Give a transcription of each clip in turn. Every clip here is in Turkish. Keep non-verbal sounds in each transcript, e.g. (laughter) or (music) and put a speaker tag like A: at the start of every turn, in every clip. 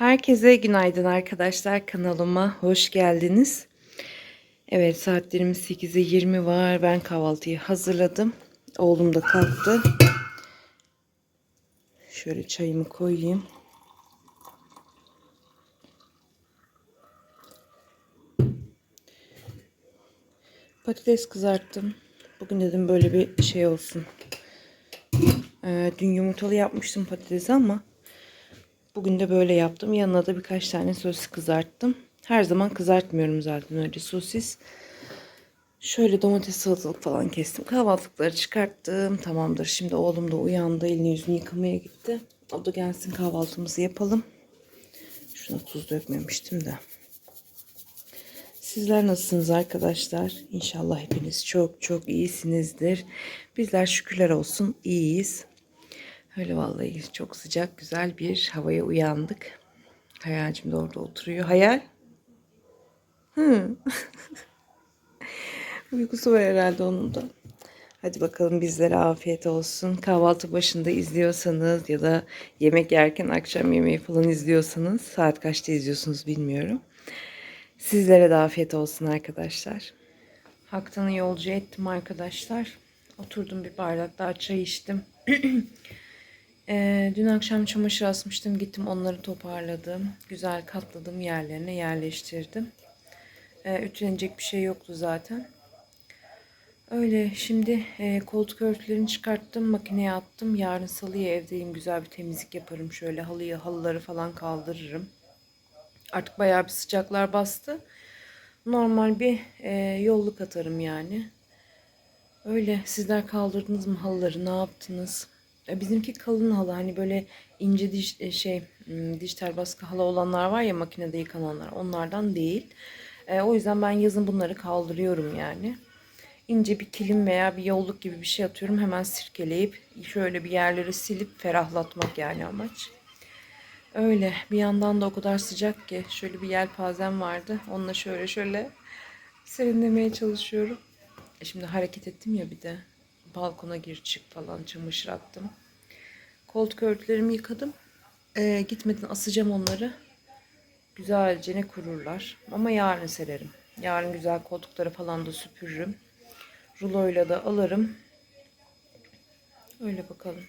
A: Herkese günaydın arkadaşlar. Kanalıma hoş geldiniz. Evet saatlerimiz 8'e 20 var. Ben kahvaltıyı hazırladım. Oğlum da kalktı. Şöyle çayımı koyayım. Patates kızarttım. Bugün dedim böyle bir şey olsun. Ee, dün yumurtalı yapmıştım patatesi ama bugün de böyle yaptım. Yanına da birkaç tane sosis kızarttım. Her zaman kızartmıyorum zaten öyle sosis. Şöyle domates salatalık falan kestim. Kahvaltılıkları çıkarttım. Tamamdır. Şimdi oğlum da uyandı. Elini yüzünü yıkamaya gitti. O da gelsin kahvaltımızı yapalım. Şuna tuz dökmemiştim de. Sizler nasılsınız arkadaşlar? İnşallah hepiniz çok çok iyisinizdir. Bizler şükürler olsun iyiyiz. Öyle vallahi çok sıcak güzel bir havaya uyandık. Hayalcim de orada oturuyor. Hayal? Hı. (laughs) Uykusu var herhalde onun da. Hadi bakalım bizlere afiyet olsun. Kahvaltı başında izliyorsanız ya da yemek yerken akşam yemeği falan izliyorsanız saat kaçta izliyorsunuz bilmiyorum. Sizlere de afiyet olsun arkadaşlar. Haktan'ı yolcu ettim arkadaşlar. Oturdum bir bardak daha çay içtim. (clears throat) Ee, dün akşam çamaşır asmıştım. Gittim onları toparladım. Güzel katladım yerlerine yerleştirdim. Ee, ütülenecek bir şey yoktu zaten. Öyle şimdi e, koltuk örtülerini çıkarttım. Makineye attım. Yarın salıya evdeyim. Güzel bir temizlik yaparım. Şöyle halıyı halıları falan kaldırırım. Artık bayağı bir sıcaklar bastı. Normal bir e, yolluk atarım yani. Öyle sizler kaldırdınız mı halıları ne yaptınız? E, Bizimki kalın halı hani böyle ince diş e, şey m, dijital baskı halı olanlar var ya makinede yıkananlar onlardan değil. E, o yüzden ben yazın bunları kaldırıyorum yani. İnce bir kilim veya bir yolluk gibi bir şey atıyorum hemen sirkeleyip şöyle bir yerleri silip ferahlatmak yani amaç. Öyle bir yandan da o kadar sıcak ki şöyle bir yelpazem vardı. Onunla şöyle şöyle serinlemeye çalışıyorum. Şimdi hareket ettim ya bir de. Balkona gir çık falan çamaşır attım. Koltuk örtülerimi yıkadım. E, gitmeden asacağım onları. Güzelce ne kururlar. Ama yarın sererim. Yarın güzel koltukları falan da süpürürüm. Ruloyla da alırım. Öyle bakalım.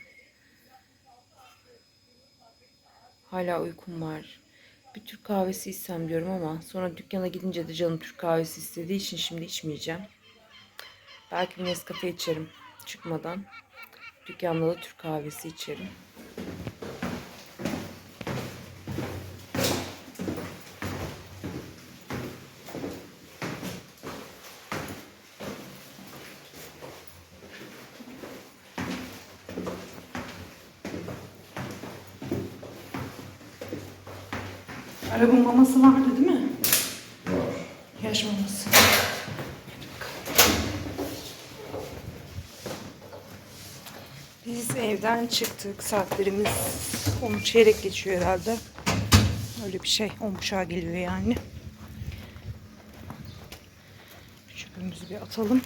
A: Hala uykum var. Bir Türk kahvesi içsem diyorum ama sonra dükkana gidince de canım Türk kahvesi istediği için şimdi içmeyeceğim. Belki bir Nescafe içerim çıkmadan. Dükkanda da Türk kahvesi içerim. Arabın maması vardı değil mi?
B: Var.
A: Yaş maması. Biz evden çıktık. Saatlerimiz 10 çeyrek geçiyor herhalde. Öyle bir şey. 10 buçuğa geliyor yani. Çöpümüzü bir atalım.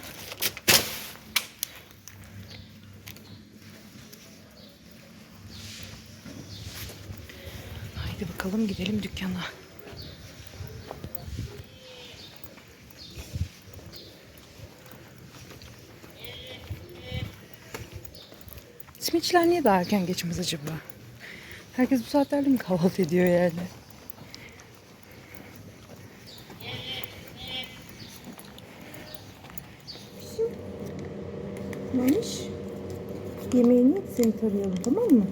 A: Haydi bakalım gidelim dükkana. Simitçiler niye daha erken geçmez acaba? Herkes bu saatlerde mi kahvaltı ediyor yani? Mamiş, yemeğini seni tarayalım tamam mı?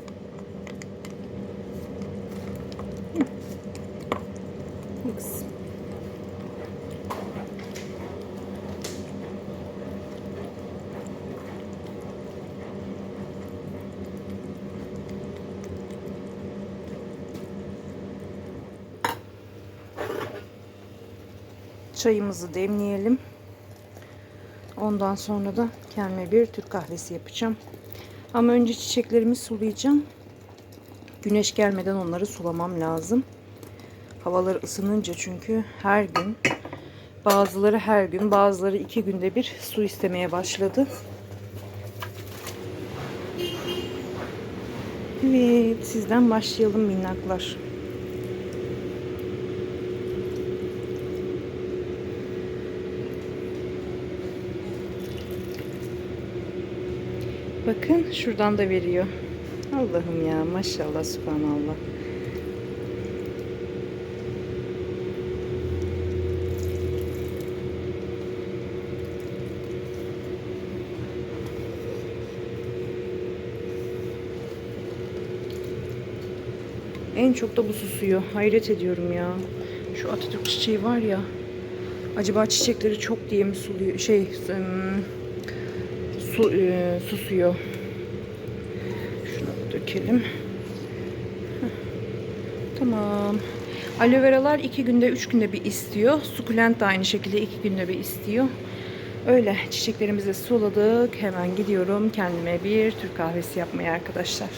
A: Çayımızı demleyelim. Ondan sonra da kendime bir Türk kahvesi yapacağım. Ama önce çiçeklerimi sulayacağım. Güneş gelmeden onları sulamam lazım. Havalar ısınınca çünkü her gün bazıları her gün bazıları iki günde bir su istemeye başladı. Evet sizden başlayalım minnaklar. Bakın şuradan da veriyor. Allah'ım ya maşallah subhanallah. En çok da bu susuyor. Hayret ediyorum ya. Şu Atatürk çiçeği var ya. Acaba çiçekleri çok diye mi suluyor? Şey, su, e, susuyor. Şunu dökelim. Tamam. Aloe veralar iki günde, üç günde bir istiyor. Sukulent de aynı şekilde iki günde bir istiyor. Öyle çiçeklerimizi suladık. Hemen gidiyorum kendime bir Türk kahvesi yapmaya arkadaşlar.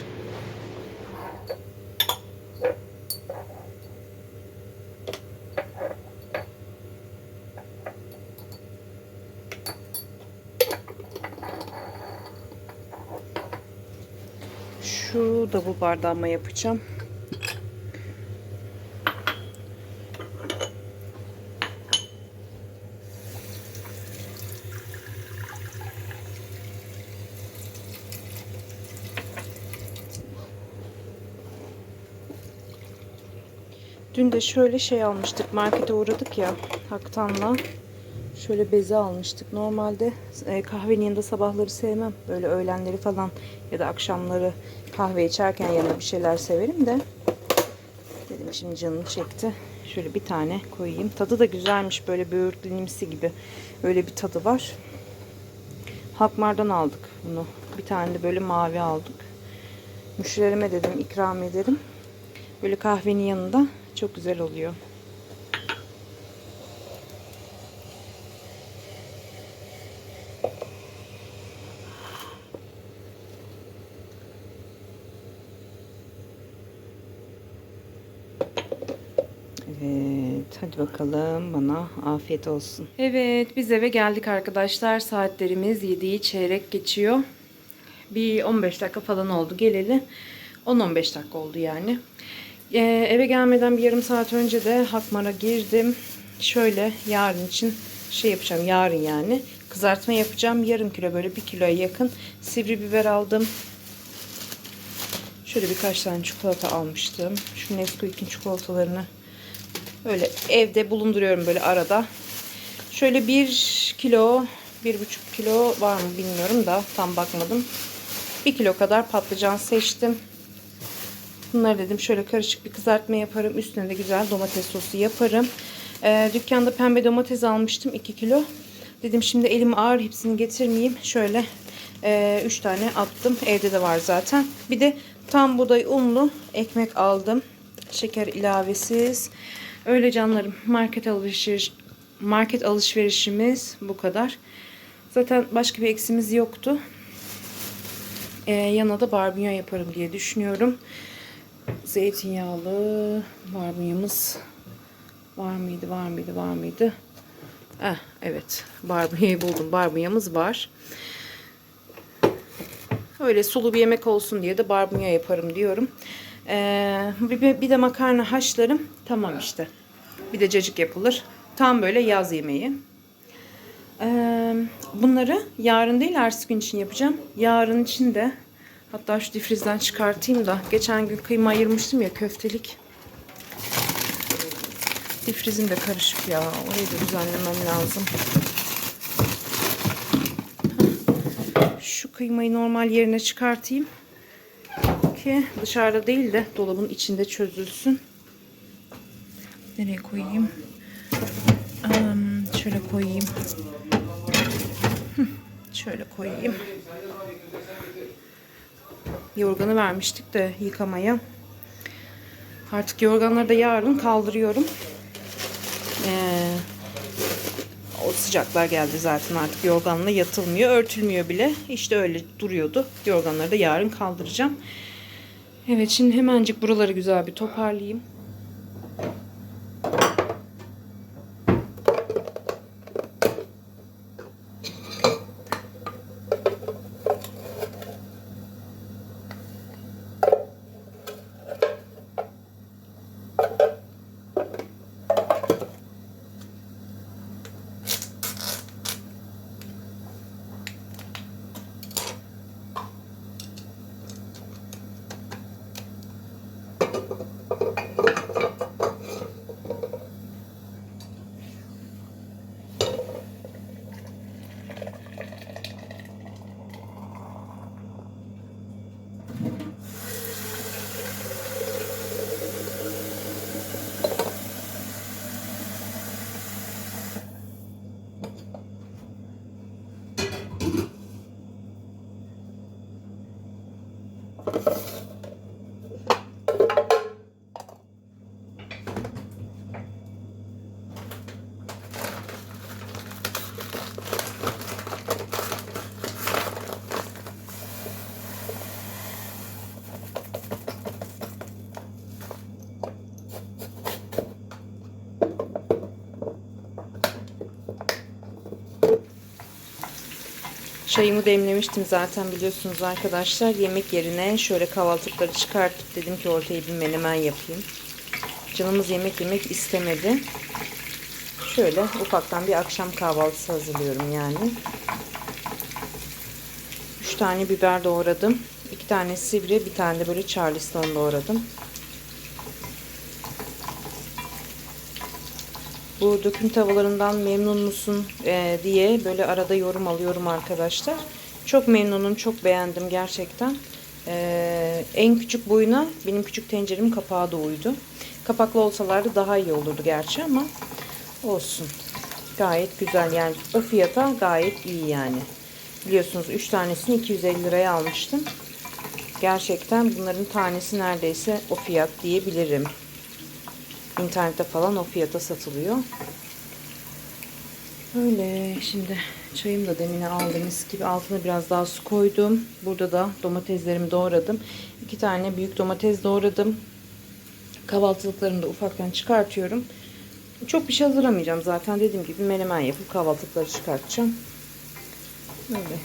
A: Şu da bu bardağıma yapacağım. Dün de şöyle şey almıştık. Markete uğradık ya Haktan'la. Şöyle beze almıştık. Normalde e, kahvenin yanında sabahları sevmem. Böyle öğlenleri falan ya da akşamları kahve içerken yanına bir şeyler severim de. Dedim şimdi canım çekti. Şöyle bir tane koyayım. Tadı da güzelmiş. Böyle böğürtlenimsi gibi. Öyle bir tadı var. Hakmar'dan aldık bunu. Bir tane de böyle mavi aldık. Müşterime dedim ikram ederim. Böyle kahvenin yanında çok güzel oluyor. Evet, hadi bakalım bana afiyet olsun. Evet, biz eve geldik arkadaşlar. Saatlerimiz 7'yi çeyrek geçiyor. Bir 15 dakika falan oldu geleli. 10-15 dakika oldu yani. Ee, eve gelmeden bir yarım saat önce de Hakmar'a girdim. Şöyle yarın için şey yapacağım, yarın yani. Kızartma yapacağım. Yarım kilo böyle bir kiloya yakın sivri biber aldım. Şöyle birkaç tane çikolata almıştım. Şu Nesquik'in çikolatalarını Böyle evde bulunduruyorum böyle arada. Şöyle bir kilo, bir buçuk kilo var mı bilmiyorum da tam bakmadım. Bir kilo kadar patlıcan seçtim. Bunları dedim şöyle karışık bir kızartma yaparım. Üstüne de güzel domates sosu yaparım. Ee, dükkanda pembe domates almıştım 2 kilo. Dedim şimdi elim ağır hepsini getirmeyeyim. Şöyle 3 e, üç tane attım. Evde de var zaten. Bir de tam buğday unlu ekmek aldım. Şeker ilavesiz. Öyle canlarım. Market alışveriş market alışverişimiz bu kadar. Zaten başka bir eksimiz yoktu. Ee, yana da barbunya yaparım diye düşünüyorum. Zeytinyağlı barbunyamız var mıydı? Var mıydı? Var mıydı? Eh, evet. Barbunyayı buldum. Barbunyamız var. Öyle sulu bir yemek olsun diye de barbunya yaparım diyorum. Ee, bir, bir de makarna haşlarım. Tamam işte. Bir de cacık yapılır. Tam böyle yaz yemeği. Ee, bunları yarın değil ertesi gün için yapacağım. Yarın için de hatta şu difrizden çıkartayım da. Geçen gün kıyma ayırmıştım ya köftelik. Difrizim de karışık ya. Orayı da düzenlemem lazım. Şu kıymayı normal yerine çıkartayım ki dışarıda değil de dolabın içinde çözülsün. Nereye koyayım? Um, şöyle koyayım. şöyle koyayım. Yorganı vermiştik de yıkamaya. Artık yorganları da yarın kaldırıyorum. Ee, o sıcaklar geldi zaten artık yorganla yatılmıyor, örtülmüyor bile. İşte öyle duruyordu. Yorganları da yarın kaldıracağım. Evet şimdi hemencik buraları güzel bir toparlayayım. Çayımı demlemiştim zaten biliyorsunuz arkadaşlar. Yemek yerine şöyle kahvaltılıkları çıkartıp dedim ki ortaya bir menemen yapayım. Canımız yemek yemek istemedi. Şöyle ufaktan bir akşam kahvaltısı hazırlıyorum yani. 3 tane biber doğradım. 2 tane sivri, bir tane de böyle charleston doğradım. Bu döküm tavalarından memnun musun e, diye böyle arada yorum alıyorum arkadaşlar. Çok memnunum, çok beğendim gerçekten. E, en küçük boyuna benim küçük tenceremin kapağı da uydu. Kapaklı olsalardı daha iyi olurdu gerçi ama olsun. Gayet güzel yani o fiyata gayet iyi yani. Biliyorsunuz 3 tanesini 250 liraya almıştım. Gerçekten bunların tanesi neredeyse o fiyat diyebilirim. İnternette falan o fiyata satılıyor. Öyle şimdi çayım da demine aldım mis gibi altına biraz daha su koydum. Burada da domateslerimi doğradım. İki tane büyük domates doğradım. Kahvaltılıklarını da ufaktan çıkartıyorum. Çok bir şey hazırlamayacağım zaten dediğim gibi menemen yapıp kahvaltılıkları çıkartacağım. Öyle.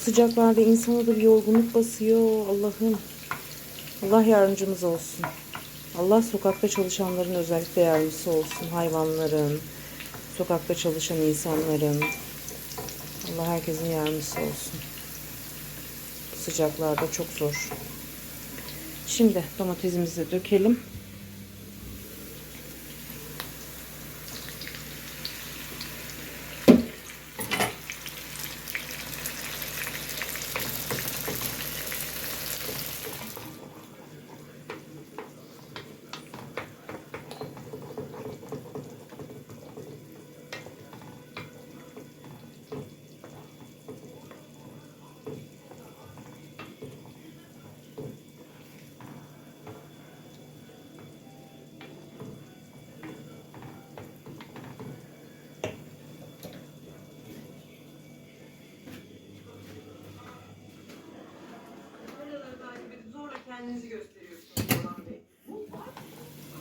A: Sıcaklarda insana da bir yorgunluk basıyor. Allah'ım. Allah yardımcımız olsun. Allah sokakta çalışanların özellikle yardımcısı olsun. Hayvanların, sokakta çalışan insanların. Allah herkesin yardımcısı olsun. Sıcaklarda çok zor. Şimdi domatesimizi dökelim.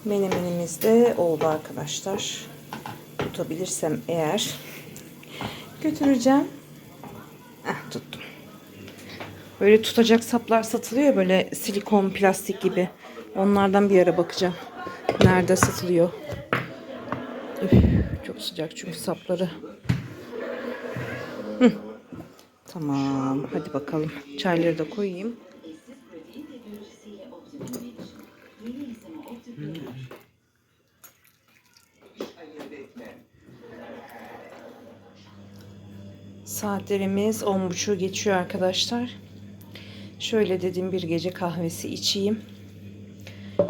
A: Menemenimiz de oldu arkadaşlar. Tutabilirsem eğer götüreceğim. Ah tuttum. Böyle tutacak saplar satılıyor böyle silikon plastik gibi. Onlardan bir ara bakacağım. Nerede satılıyor? Üf, çok sıcak çünkü sapları. Hı. Tamam. Hadi bakalım. Çayları da koyayım. Saatlerimiz 10.30 geçiyor arkadaşlar. Şöyle dedim bir gece kahvesi içeyim.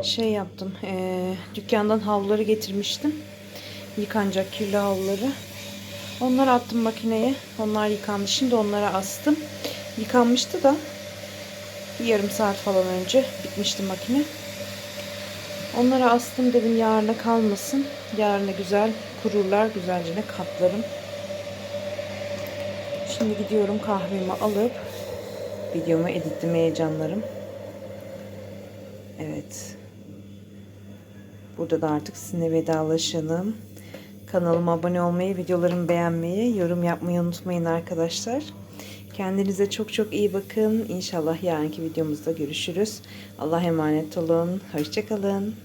A: Şey yaptım. eee, dükkandan havluları getirmiştim. Yıkanacak kirli havluları. Onları attım makineye. Onlar yıkandı. Şimdi onlara astım. Yıkanmıştı da bir yarım saat falan önce bitmişti makine. Onlara astım dedim yarına kalmasın. Yarına güzel kururlar. Güzelce ne katlarım. Şimdi gidiyorum kahvemi alıp videomu editlemeye canlarım. Evet. Burada da artık sizinle vedalaşalım. Kanalıma abone olmayı, videolarımı beğenmeyi, yorum yapmayı unutmayın arkadaşlar. Kendinize çok çok iyi bakın. İnşallah yarınki videomuzda görüşürüz. Allah'a emanet olun. Hoşçakalın.